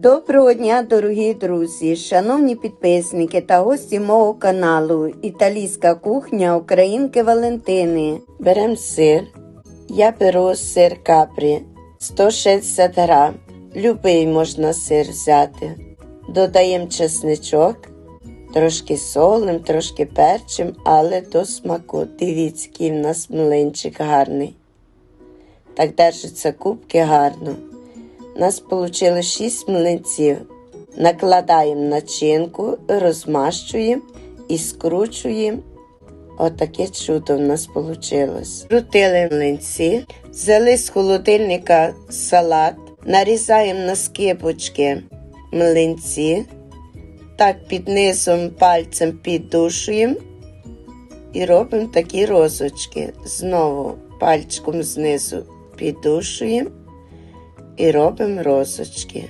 Доброго дня, дорогі друзі, шановні підписники та гості мого каналу Італійська кухня Українки Валентини. Беремо сир. Я беру сир капрі 160 грам. Любий можна сир взяти. Додаємо чесничок, трошки солим, трошки перчим, але до смаку. Дивіться, який в нас млинчик гарний. Так держаться кубки гарно. Нас вийшло 6 млинців. Накладаємо начинку, розмащуємо і скручуємо. Отаке чудо в нас вийшло. Крутили млинці, взяли з холодильника салат, нарізаємо на скибочки млинці, так під низом пальцем піддушуємо і робимо такі розочки. Знову пальчиком знизу піддушуємо і робимо розочки.